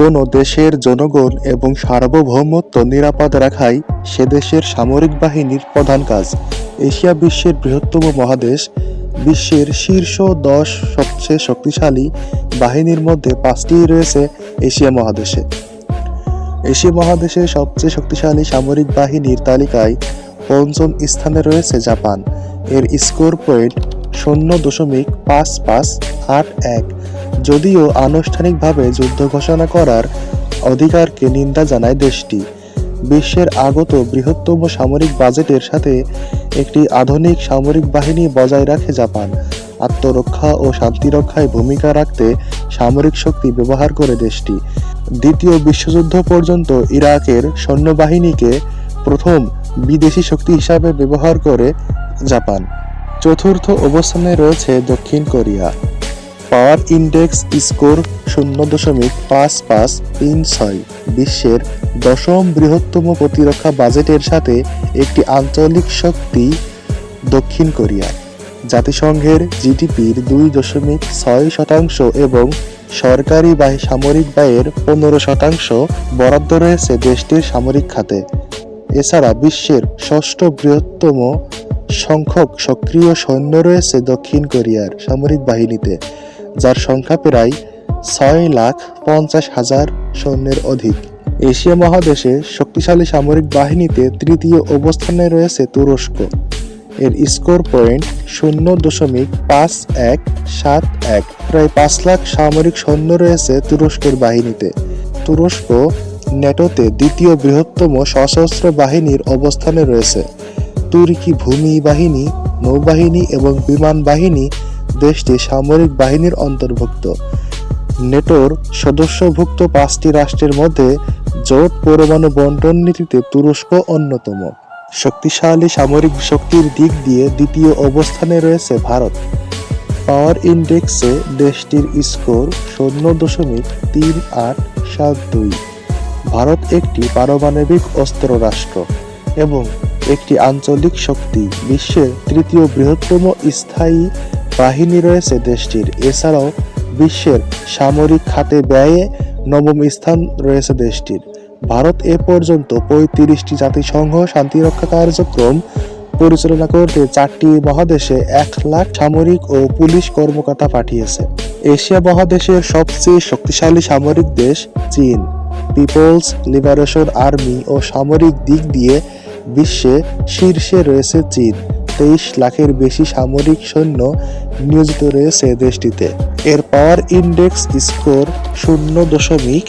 কোনো দেশের জনগণ এবং সার্বভৌমত্ব নিরাপদ রাখাই সে দেশের সামরিক বাহিনীর প্রধান কাজ। এশিয়া বিশ্বের বৃহত্তম মহাদেশ, বিশ্বের শীর্ষ দশ সবচেয়ে শক্তিশালী বাহিনীর মধ্যে পাঁচটি রয়েছে এশিয়া মহাদেশে। এশিয়া মহাদেশের সবচেয়ে শক্তিশালী সামরিক বাহিনীর তালিকায় পঞ্চম স্থানে রয়েছে জাপান। এর স্কোর পয়েন্ট শূন্য দশমিক পাঁচ পাঁচ আট এক। যদিও আনুষ্ঠানিকভাবে যুদ্ধ ঘোষণা করার অধিকারকে নিন্দা জানায় দেশটি। বিশ্বের আগত বৃহত্তম সামরিক বাজেটের সাথে একটি আধুনিক সামরিক বাহিনী বজায় রাখে জাপান। আত্মরক্ষা ও শান্তিরক্ষায় ভূমিকা রাখতে সামরিক শক্তি ব্যবহার করে দেশটি। দ্বিতীয় বিশ্বযুদ্ধ পর্যন্ত ইরাকের সৈন্যবাহিনীকে প্রথম বিদেশি শক্তি হিসাবে ব্যবহার করে জাপান। চতুর্থ অবস্থানে রয়েছে দক্ষিণ কোরিয়া। পাওয়ার ইন্ডেক্স স্কোর শূন্য দশমিক পাঁচ পাঁচ তিন ছয়। বিশ্বের দশম বৃহত্তম প্রতিরক্ষা বাজেটের সাথে একটি আঞ্চলিক শক্তি দক্ষিণ কোরিয়া। জাতিসংঘের জিডিপির দুই দশমিক ছয় শতাংশ এবং সরকারি বা সামরিক ব্যয়ের পনেরো শতাংশ বরাদ্দ রয়েছে দেশটির সামরিক খাতে। এছাড়া বিশ্বের ষষ্ঠ বৃহত্তম সংখ্যক সক্রিয় সৈন্য রয়েছে দক্ষিণ কোরিয়ার সামরিক বাহিনীতে। যার সংখ্যা প্রায় ছয় লাখ পঞ্চাশ হাজার সৈন্যের অধিক। এশিয়া মহাদেশে শক্তিশালী সামরিক বাহিনীতে তৃতীয় অবস্থানে রয়েছে তুরস্ক। এর স্কোর পয়েন্ট শূন্য দশমিক পাঁচ এক সাত এক। প্রায় পাঁচ লাখ সামরিক সৈন্য রয়েছে তুরস্কের বাহিনীতে। তুরস্ক ন্যাটোতে দ্বিতীয় বৃহত্তম সশস্ত্র বাহিনীর অবস্থানে রয়েছে। তুর্কি ভূমি বাহিনী, নৌবাহিনী এবং বিমান বাহিনী দেশটি সামরিক বাহিনীর অন্তর্ভুক্ত। নেটোর সদস্যভুক্ত পাঁচটি রাষ্ট্রের মধ্যে জোট পরমাণু বন্টন নীতিতে তুরস্ক অন্যতম। শক্তিশালী সামরিক শক্তির দিক দিয়ে দ্বিতীয় অবস্থানে রয়েছে ভারত। পাওয়ার ইন্ডেক্সে দেশটির স্কোর শূন্য দশমিক তিন আট সাত দুই। ভারত একটি পারমাণবিক অস্ত্র রাষ্ট্র এবং একটি আঞ্চলিক শক্তি বিশ্বের তৃতীয় বৃহত্তম স্থায়ী বাহিনী রয়েছে দেশটির। এছাড়াও বিশ্বের সামরিক খাতে ব্যয়ে নবম স্থান রয়েছে দেশটির। ভারত এ পর্যন্ত পঁয়ত্রিশটি জাতিসংঘ শান্তিরক্ষা কার্যক্রম পরিচালনা করতে চারটি মহাদেশে এক লাখ সামরিক ও পুলিশ কর্মকর্তা পাঠিয়েছে। এশিয়া মহাদেশের সবচেয়ে শক্তিশালী সামরিক দেশ চীন। পিপলস লিবারেশন আর্মি ও সামরিক দিক দিয়ে বিশ্বে শীর্ষে রয়েছে চীন। তেইশ লাখের বেশি সামরিক সৈন্য নিয়োজিত রয়েছে দেশটিতে। এর পাওয়ার ইন্ডেক্স স্কোর শূন্য দশমিক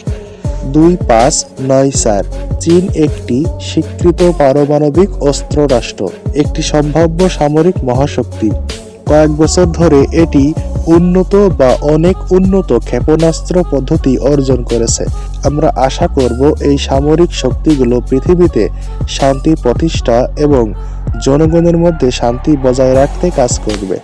দুই পাঁচ নয় চার। চীন একটি স্বীকৃত পারমাণবিক অস্ত্র রাষ্ট্র, একটি সম্ভাব্য সামরিক মহাশক্তি। কয়েক বছর ধরে এটি উন্নত বা অনেক উন্নত ক্ষেপণাস্ত্র পদ্ধতি অর্জন করেছে। আমরা আশা করব এই সামরিক শক্তিগুলো পৃথিবীতে শান্তি, প্রতিষ্ঠা এবং জনগণের মধ্যে শান্তি বজায় রাখতে কাজ করবে।